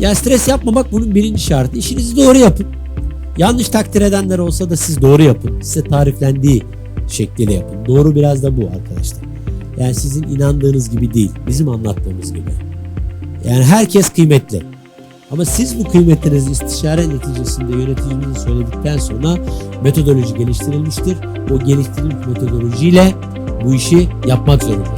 Ya stres yapmamak bunun birinci şartı. İşinizi doğru yapın. Yanlış takdir edenler olsa da siz doğru yapın. Size tariflendiği şekliyle yapın. Doğru biraz da bu arkadaşlar. Yani sizin inandığınız gibi değil. Bizim anlattığımız gibi. Yani herkes kıymetli. Ama siz bu kıymetlerinizi istişare neticesinde yöneticinize söyledikten sonra metodoloji geliştirilmiştir. O geliştirilmiş metodolojiyle bu işi yapmak zorundasınız.